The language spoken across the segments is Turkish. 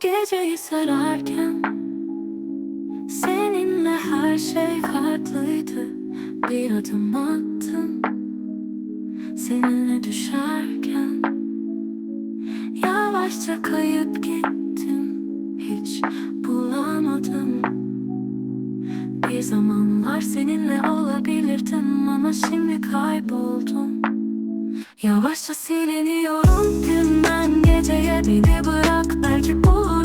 Geceyi sararken Seninle her şey farklıydı. Bir adım attım Seninle düşerken. Yavaşça kayıp gittim Hiç bulamadım. Bir zamanlar seninle olabilirdim Ama şimdi kayboldum. Yavaşça siliniyorum günden geceye Beni bırak. Belki bulurum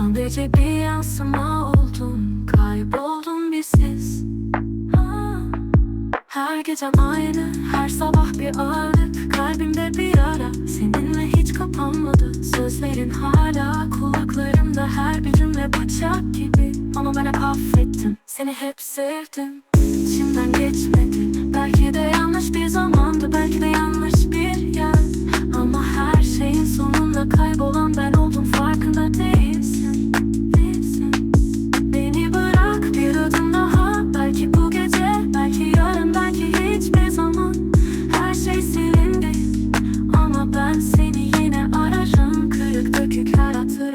sadece bir yansıma oldun Kayboldun bizsiz Ha, Her gecem aynı her sabah bir ağırlık. Kalbimde bir ara seninle hiç kapanmadı. Sözlerin hala kulaklarımda her bir cümle bıçak gibi. Ama ben hep affettim seni hep sevdim. İçimden geçmedi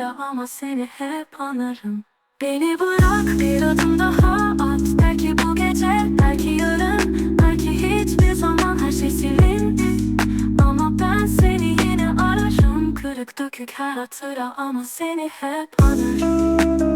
hatıra Ama seni hep anarım. Beni bırak bir adım daha at. Belki bu gece, belki yarın Belki hiçbir zaman her şey silindi. Ama ben seni yine ararım. Kırık dökük her hatıra ama seni hep anarım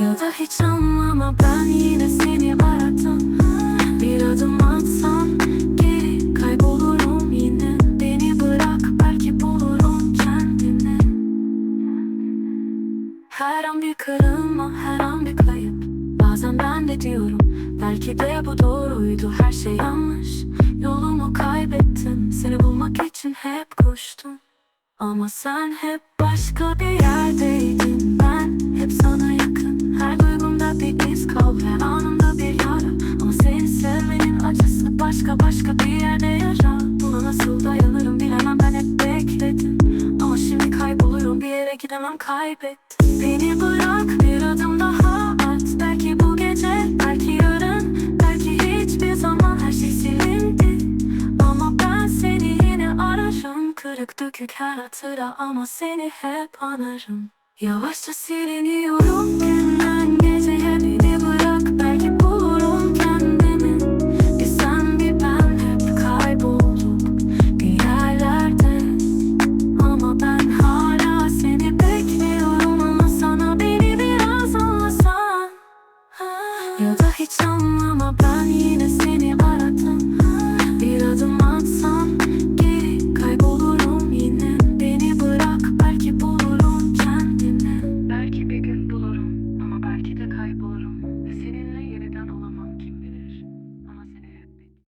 Ya da hiç anlama ben yine seni aradım Bir adım atsam geri kaybolurum yine. Beni bırak belki bulurum kendimi. Her an bir kırılma her an bir kayıp. Bazen ben de diyorum belki de bu doğruydu. Her şey yanlış yolumu kaybettim. Seni bulmak için hep koştum. Ama sen hep başka bir yerdeydin Başka başka bir yerde yara Buna nasıl dayanırım bilemem. Ben hep bekledim. Ama şimdi kayboluyorum Bir yere gidemem. Kaybettim Beni bırak. Bir adım daha at. Belki bu gece Belki yarın Belki hiçbir zaman Her şey silindi. Ama ben seni yine ararım. Kırık dökük her hatıra ama seni hep anarım. Yavaşça siliniyorum. Günden geceye Beni